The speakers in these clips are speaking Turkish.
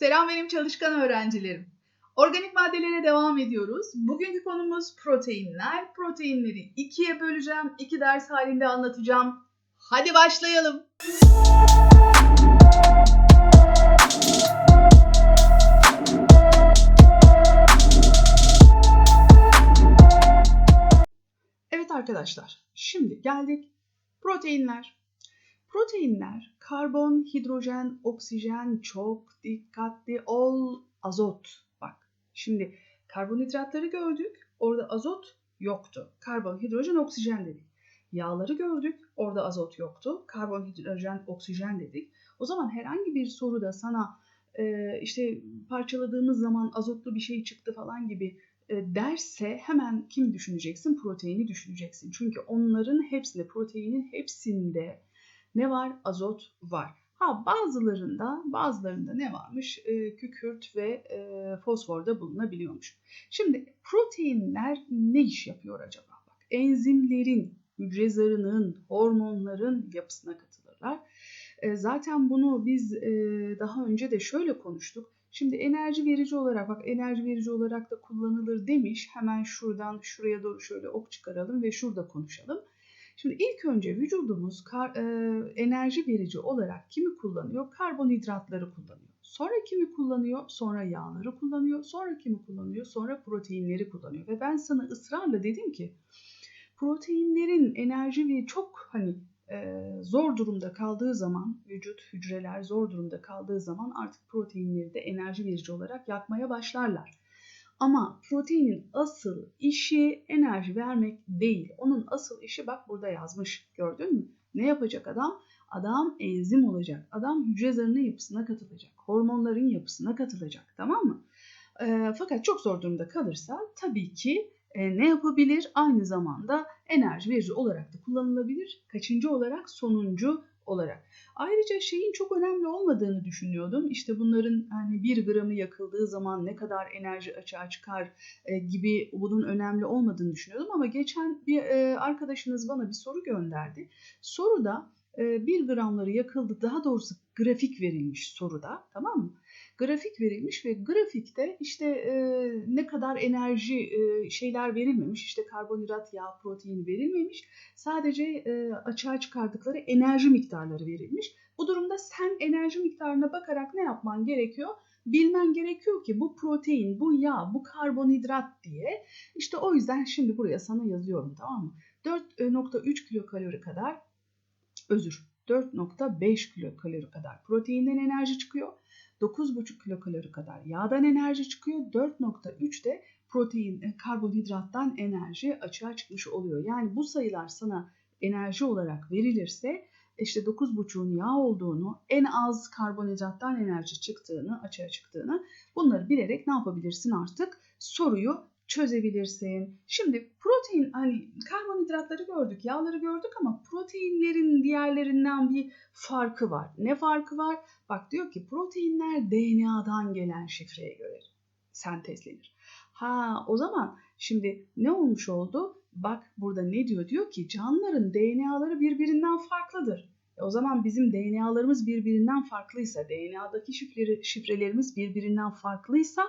Selam benim çalışkan öğrencilerim. Organik maddelere devam ediyoruz. Bugünkü konumuz proteinler. Proteinleri ikiye böleceğim. İki ders halinde anlatacağım. Hadi başlayalım. Evet arkadaşlar, şimdi geldik proteinler. Proteinler karbon, hidrojen, oksijen, çok dikkatli ol, azot. Bak şimdi karbonhidratları gördük, orada azot yoktu. Karbon, hidrojen, oksijen dedik. Yağları gördük, orada azot yoktu. Karbon, hidrojen, oksijen dedik. O zaman herhangi bir soruda sana e, işte parçaladığımız zaman azotlu bir şey çıktı falan gibi e, derse hemen kim düşüneceksin? Proteini düşüneceksin. Çünkü onların hepsinde, proteinin hepsinde ne var? Azot var. Ha bazılarında, bazılarında ne varmış? E, kükürt ve e, fosfor da bulunabiliyormuş. Şimdi proteinler ne iş yapıyor acaba? Bak, enzimlerin, hücre zarının, hormonların yapısına katılırlar. E, zaten bunu biz e, daha önce de şöyle konuştuk. Şimdi enerji verici olarak bak enerji verici olarak da kullanılır demiş. Hemen şuradan şuraya doğru şöyle ok çıkaralım ve şurada konuşalım. Şimdi ilk önce vücudumuz kar, e, enerji verici olarak kimi kullanıyor? Karbonhidratları kullanıyor. Sonra kimi kullanıyor? Sonra yağları kullanıyor. Sonra kimi kullanıyor? Sonra proteinleri kullanıyor. Ve ben sana ısrarla dedim ki proteinlerin enerji ve çok hani e, zor durumda kaldığı zaman vücut hücreler zor durumda kaldığı zaman artık proteinleri de enerji verici olarak yakmaya başlarlar. Ama proteinin asıl işi enerji vermek değil. Onun asıl işi bak burada yazmış gördün mü? Ne yapacak adam? Adam enzim olacak. Adam hücre zarının yapısına katılacak. Hormonların yapısına katılacak. Tamam mı? E, fakat çok zor durumda kalırsa tabii ki e, ne yapabilir? Aynı zamanda enerji verici olarak da kullanılabilir. Kaçıncı olarak? Sonuncu olarak. Ayrıca şeyin çok önemli olmadığını düşünüyordum. İşte bunların hani bir gramı yakıldığı zaman ne kadar enerji açığa çıkar e, gibi bunun önemli olmadığını düşünüyordum. Ama geçen bir e, arkadaşınız bana bir soru gönderdi. Soruda e, bir gramları yakıldı daha doğrusu grafik verilmiş soruda tamam mı? Grafik verilmiş ve grafikte işte e, ne kadar enerji e, şeyler verilmemiş, işte karbonhidrat, yağ, protein verilmemiş. Sadece e, açığa çıkardıkları enerji miktarları verilmiş. Bu durumda sen enerji miktarına bakarak ne yapman gerekiyor? Bilmen gerekiyor ki bu protein, bu yağ, bu karbonhidrat diye. İşte o yüzden şimdi buraya sana yazıyorum tamam mı? 4.3 kilokalori kadar özür 4.5 kilokalori kadar proteinden enerji çıkıyor. 9,5 kilokalori kadar yağdan enerji çıkıyor. 4,3 de protein, e, karbonhidrattan enerji açığa çıkmış oluyor. Yani bu sayılar sana enerji olarak verilirse işte 9,5'un yağ olduğunu, en az karbonhidrattan enerji çıktığını, açığa çıktığını bunları bilerek ne yapabilirsin artık? Soruyu çözebilirsin. Şimdi protein hani karbonhidratları gördük, yağları gördük ama proteinlerin diğerlerinden bir farkı var. Ne farkı var? Bak diyor ki proteinler DNA'dan gelen şifreye göre sentezlenir. Ha o zaman şimdi ne olmuş oldu? Bak burada ne diyor? Diyor ki canlıların DNA'ları birbirinden farklıdır. E o zaman bizim DNA'larımız birbirinden farklıysa, DNA'daki şifreleri, şifrelerimiz birbirinden farklıysa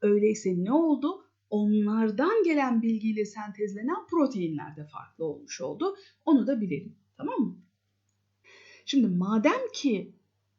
öyleyse ne oldu? Onlardan gelen bilgiyle sentezlenen proteinler de farklı olmuş oldu. Onu da bilelim. Tamam mı? Şimdi madem ki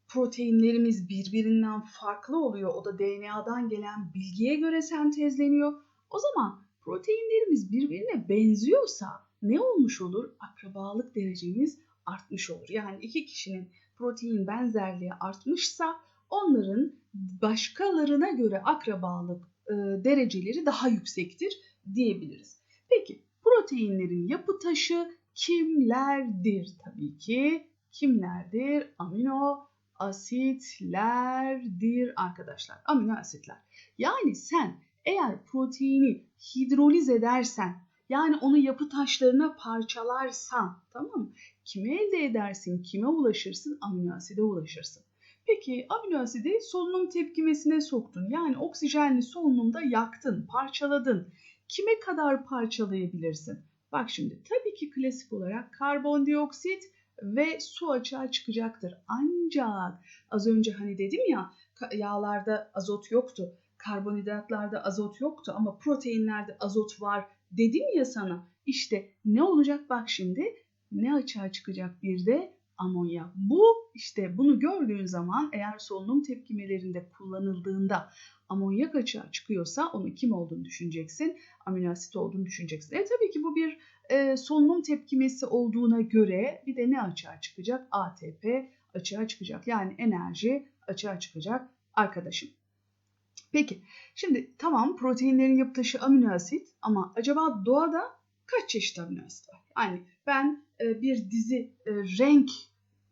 proteinlerimiz birbirinden farklı oluyor, o da DNA'dan gelen bilgiye göre sentezleniyor. O zaman proteinlerimiz birbirine benziyorsa ne olmuş olur? Akrabalık derecemiz artmış olur. Yani iki kişinin protein benzerliği artmışsa onların başkalarına göre akrabalık dereceleri daha yüksektir diyebiliriz. Peki proteinlerin yapı taşı kimlerdir? Tabii ki kimlerdir? Amino asitlerdir arkadaşlar. Amino asitler. Yani sen eğer proteini hidroliz edersen yani onu yapı taşlarına parçalarsan tamam mı? Kime elde edersin? Kime ulaşırsın? Amino aside ulaşırsın. Peki amino asidi solunum tepkimesine soktun. Yani oksijenli solunumda yaktın, parçaladın. Kime kadar parçalayabilirsin? Bak şimdi tabii ki klasik olarak karbondioksit ve su açığa çıkacaktır. Ancak az önce hani dedim ya Yağlarda azot yoktu. Karbonhidratlarda azot yoktu ama proteinlerde azot var dedim ya sana. İşte ne olacak bak şimdi ne açığa çıkacak bir de amonyak. Bu işte bunu gördüğün zaman eğer solunum tepkimelerinde kullanıldığında amonyak açığa çıkıyorsa onun kim olduğunu düşüneceksin, amino asit olduğunu düşüneceksin. E tabii ki bu bir e, solunum tepkimesi olduğuna göre bir de ne açığa çıkacak? ATP açığa çıkacak. Yani enerji açığa çıkacak arkadaşım. Peki şimdi tamam proteinlerin yapı taşı amino asit ama acaba doğada kaç çeşit amino asit var? Yani ben e, bir dizi e, renk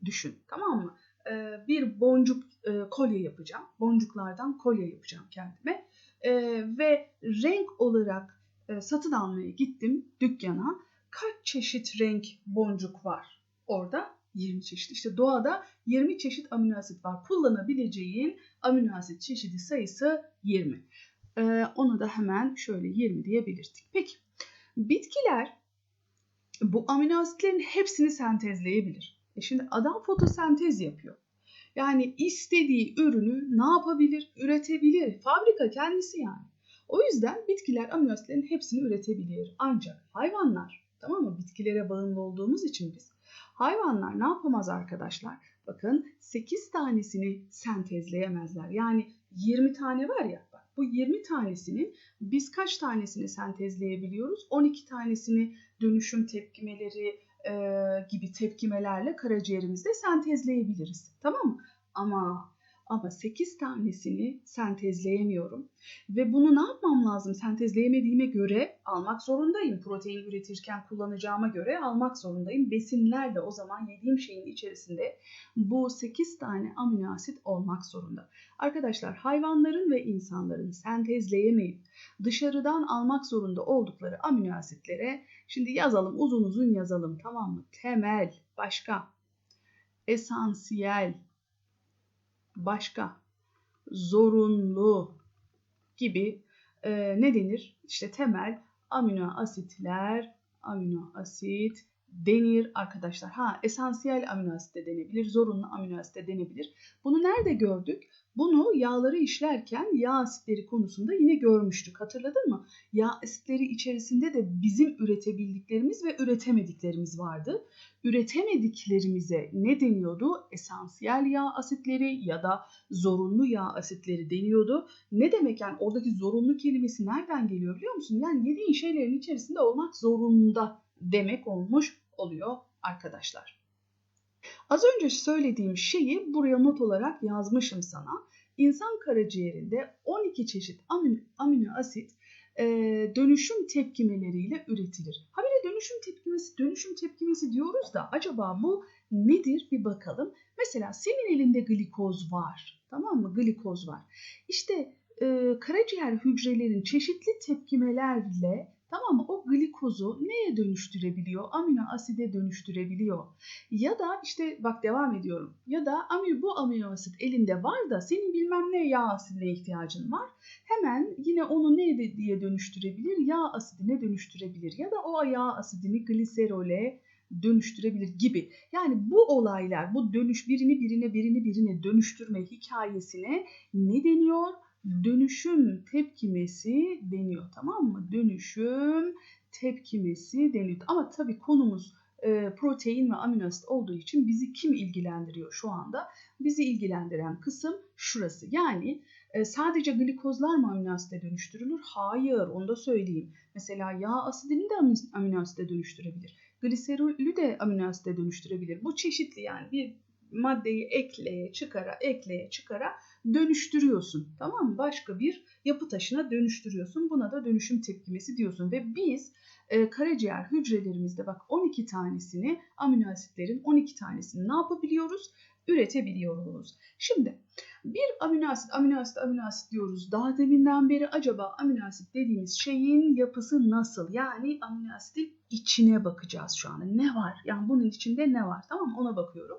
düşün tamam mı? E, bir boncuk e, kolye yapacağım. Boncuklardan kolye yapacağım kendime. E, ve renk olarak e, satın almaya gittim dükkana. Kaç çeşit renk boncuk var orada? 20 çeşit. İşte doğada 20 çeşit amino asit var. Kullanabileceğin amino asit çeşidi sayısı 20. Ee, onu da hemen şöyle 20 diye belirttik. Peki bitkiler bu amino asitlerin hepsini sentezleyebilir. E şimdi adam fotosentez yapıyor. Yani istediği ürünü ne yapabilir? Üretebilir. Fabrika kendisi yani. O yüzden bitkiler amino asitlerin hepsini üretebilir. Ancak hayvanlar tamam mı? Bitkilere bağımlı olduğumuz için biz Hayvanlar ne yapamaz arkadaşlar? Bakın 8 tanesini sentezleyemezler. Yani 20 tane var ya bu 20 tanesinin biz kaç tanesini sentezleyebiliyoruz? 12 tanesini dönüşüm tepkimeleri e, gibi tepkimelerle karaciğerimizde sentezleyebiliriz. Tamam mı? Ama ama 8 tanesini sentezleyemiyorum. Ve bunu ne yapmam lazım? Sentezleyemediğime göre almak zorundayım. Protein üretirken kullanacağıma göre almak zorundayım. Besinler de o zaman yediğim şeyin içerisinde bu 8 tane amino asit olmak zorunda. Arkadaşlar hayvanların ve insanların sentezleyemeyip dışarıdan almak zorunda oldukları amino asitlere şimdi yazalım uzun uzun yazalım tamam mı? Temel, başka, esansiyel, başka, zorunlu gibi e, ne denir? İşte temel amino asitler, amino asit denir arkadaşlar. Ha esansiyel amino asit de denebilir, zorunlu amino asit de denebilir. Bunu nerede gördük? Bunu yağları işlerken yağ asitleri konusunda yine görmüştük. Hatırladın mı? Yağ asitleri içerisinde de bizim üretebildiklerimiz ve üretemediklerimiz vardı. Üretemediklerimize ne deniyordu? Esansiyel yağ asitleri ya da zorunlu yağ asitleri deniyordu. Ne demek yani oradaki zorunlu kelimesi nereden geliyor biliyor musun? Yani yediğin şeylerin içerisinde olmak zorunda demek olmuş oluyor arkadaşlar. Az önce söylediğim şeyi buraya not olarak yazmışım sana. İnsan karaciğerinde 12 çeşit amino, amino asit e, dönüşüm tepkimeleriyle üretilir. Ha bir de dönüşüm tepkimesi, dönüşüm tepkimesi diyoruz da acaba bu nedir bir bakalım. Mesela senin elinde glikoz var. Tamam mı? Glikoz var. İşte e, karaciğer hücrelerin çeşitli tepkimelerle Tamam mı? O glikozu neye dönüştürebiliyor? Amino aside dönüştürebiliyor. Ya da işte bak devam ediyorum. Ya da amino, bu amino asit elinde var da senin bilmem ne yağ asidine ihtiyacın var. Hemen yine onu ne diye dönüştürebilir? Yağ asidine dönüştürebilir. Ya da o yağ asidini gliserole dönüştürebilir gibi. Yani bu olaylar, bu dönüş birini birine birini birine dönüştürme hikayesine ne deniyor? Dönüşüm tepkimesi deniyor tamam mı? Dönüşüm tepkimesi deniyor. Ama tabii konumuz e, protein ve amino asit olduğu için bizi kim ilgilendiriyor şu anda? Bizi ilgilendiren kısım şurası. Yani e, sadece glikozlar mı amino asite dönüştürülür? Hayır, onu da söyleyeyim. Mesela yağ asidini de amino asite dönüştürebilir. Gliserolü de amino asite dönüştürebilir. Bu çeşitli yani bir maddeyi ekleye çıkara ekleye çıkara dönüştürüyorsun. Tamam mı? Başka bir yapı taşına dönüştürüyorsun. Buna da dönüşüm tepkimesi diyorsun. Ve biz e, karaciğer hücrelerimizde bak 12 tanesini amino asitlerin 12 tanesini ne yapabiliyoruz? Üretebiliyoruz. Şimdi bir amino asit, amino asit, amino asit diyoruz. Daha deminden beri acaba amino asit dediğimiz şeyin yapısı nasıl? Yani amino asitin içine bakacağız şu anda. Ne var? Yani bunun içinde ne var? Tamam? Ona bakıyorum.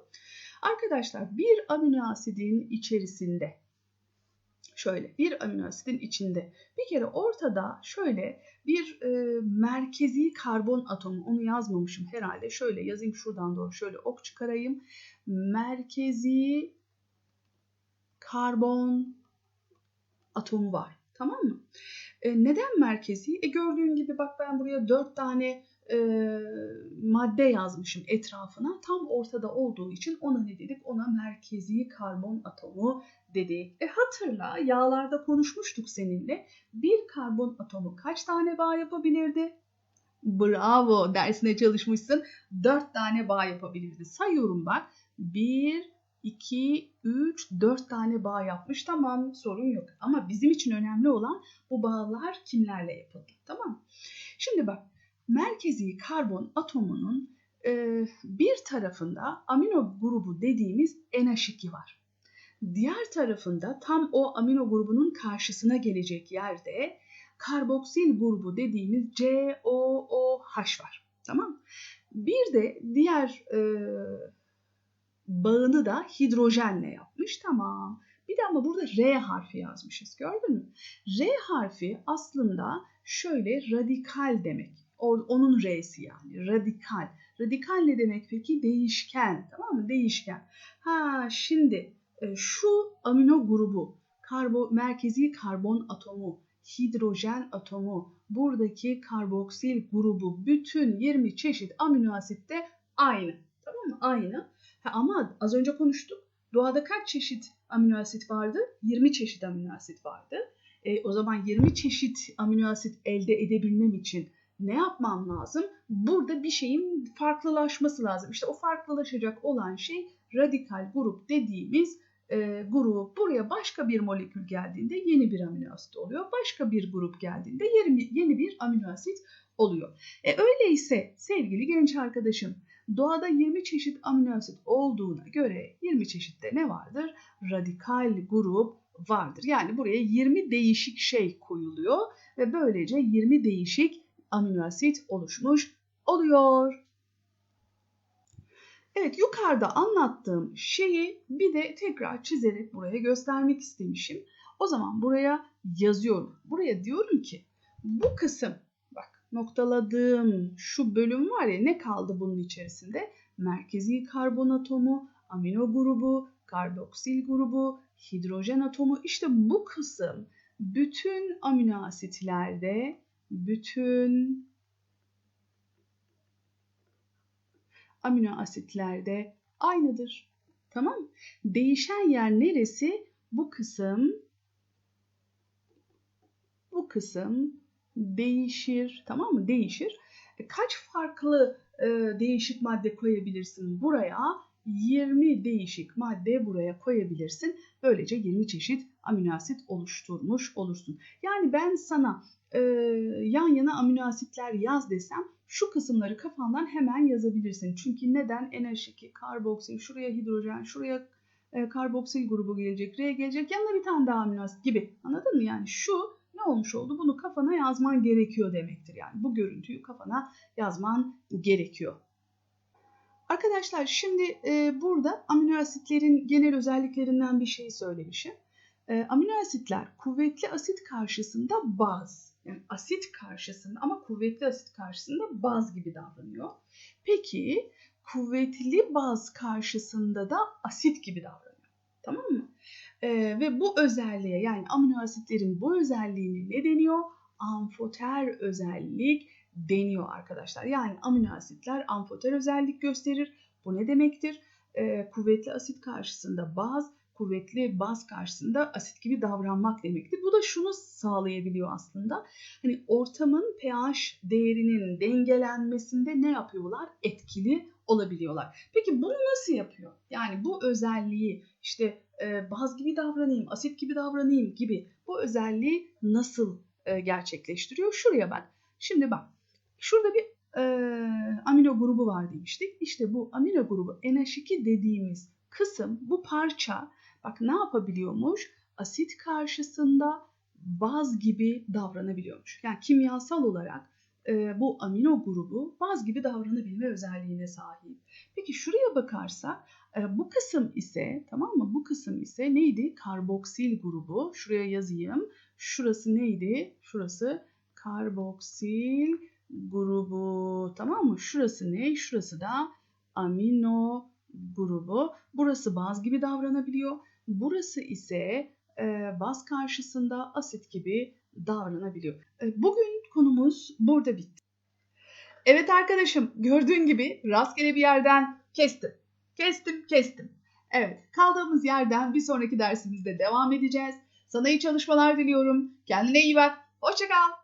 Arkadaşlar bir amino asidin içerisinde şöyle bir amino asidin içinde bir kere ortada şöyle bir e, merkezi karbon atomu onu yazmamışım herhalde şöyle yazayım şuradan doğru şöyle ok çıkarayım merkezi karbon atomu var. Tamam mı? E, neden merkezi? E, gördüğün gibi bak ben buraya dört tane e, madde yazmışım etrafına. Tam ortada olduğu için ona ne dedik? Ona merkezi karbon atomu dedik. E hatırla yağlarda konuşmuştuk seninle. Bir karbon atomu kaç tane bağ yapabilirdi? Bravo dersine çalışmışsın. Dört tane bağ yapabilirdi. Sayıyorum bak. Bir, 2, 3, 4 tane bağ yapmış. Tamam sorun yok. Ama bizim için önemli olan bu bağlar kimlerle yapıldı. Tamam Şimdi bak merkezi karbon atomunun e, bir tarafında amino grubu dediğimiz NH2 var. Diğer tarafında tam o amino grubunun karşısına gelecek yerde karboksil grubu dediğimiz COOH var. Tamam Bir de diğer e, bağını da hidrojenle yapmış. Tamam. Bir de ama burada R harfi yazmışız. Gördün mü? R harfi aslında şöyle radikal demek. Onun R'si yani. Radikal. Radikal ne demek peki? Değişken. Tamam mı? Değişken. Ha şimdi e, şu amino grubu karbo, merkezi karbon atomu, hidrojen atomu, buradaki karboksil grubu bütün 20 çeşit amino asitte aynı. Tamam mı? Aynı. Ha, ama az önce konuştuk. Doğada kaç çeşit amino asit vardı? 20 çeşit amino asit vardı. E, o zaman 20 çeşit amino asit elde edebilmem için ne yapmam lazım? Burada bir şeyin farklılaşması lazım. İşte o farklılaşacak olan şey radikal grup dediğimiz e, grup. Buraya başka bir molekül geldiğinde yeni bir amino asit oluyor. Başka bir grup geldiğinde yeni, yeni bir amino asit oluyor. E, öyleyse sevgili genç arkadaşım Doğada 20 çeşit amino asit olduğuna göre 20 çeşitte ne vardır? Radikal grup vardır. Yani buraya 20 değişik şey koyuluyor ve böylece 20 değişik amino asit oluşmuş oluyor. Evet yukarıda anlattığım şeyi bir de tekrar çizerek buraya göstermek istemişim. O zaman buraya yazıyorum. Buraya diyorum ki bu kısım noktaladığım şu bölüm var ya ne kaldı bunun içerisinde? Merkezi karbon atomu, amino grubu, karboksil grubu, hidrojen atomu işte bu kısım bütün amino asitlerde bütün amino asitlerde aynıdır. Tamam Değişen yer neresi? Bu kısım bu kısım değişir. Tamam mı? Değişir. E, kaç farklı e, değişik madde koyabilirsin buraya? 20 değişik madde buraya koyabilirsin. Böylece 20 çeşit amino asit oluşturmuş olursun. Yani ben sana e, yan yana amino asitler yaz desem şu kısımları kafandan hemen yazabilirsin. Çünkü neden? NH2, karboksil, şuraya hidrojen, şuraya e, karboksil grubu gelecek, R gelecek, yanına bir tane daha amino asit gibi. Anladın mı? Yani şu ne olmuş oldu? Bunu kafana yazman gerekiyor demektir. Yani bu görüntüyü kafana yazman gerekiyor. Arkadaşlar şimdi e, burada amino asitlerin genel özelliklerinden bir şey söylemişim. E, amino asitler kuvvetli asit karşısında baz. Asit karşısında ama kuvvetli asit karşısında baz gibi davranıyor. Peki kuvvetli baz karşısında da asit gibi davranıyor. Tamam mı? Ee, ve bu özelliğe yani amino asitlerin bu özelliğini ne deniyor? Amfoter özellik deniyor arkadaşlar. Yani amino asitler amfoter özellik gösterir. Bu ne demektir? Ee, kuvvetli asit karşısında baz, kuvvetli baz karşısında asit gibi davranmak demektir. Bu da şunu sağlayabiliyor aslında. Hani ortamın pH değerinin dengelenmesinde ne yapıyorlar? Etkili olabiliyorlar. Peki bunu nasıl yapıyor? Yani bu özelliği işte e, baz gibi davranayım, asit gibi davranayım gibi bu özelliği nasıl e, gerçekleştiriyor? Şuraya bak. Şimdi bak. Şurada bir e, amino grubu var demiştik. İşte bu amino grubu NH2 dediğimiz kısım, bu parça bak ne yapabiliyormuş? Asit karşısında baz gibi davranabiliyormuş. Yani kimyasal olarak e, bu amino grubu baz gibi davranabilme özelliğine sahip. Peki şuraya bakarsak e, bu kısım ise tamam mı? Bu kısım ise neydi? Karboksil grubu. Şuraya yazayım. Şurası neydi? Şurası karboksil grubu. Tamam mı? Şurası ne? Şurası da amino grubu. Burası baz gibi davranabiliyor. Burası ise e, baz karşısında asit gibi davranabiliyor. E, bugün konumuz burada bitti. Evet arkadaşım gördüğün gibi rastgele bir yerden kestim. Kestim, kestim. Evet, kaldığımız yerden bir sonraki dersimizde devam edeceğiz. Sana iyi çalışmalar diliyorum. Kendine iyi bak. Hoşça kal.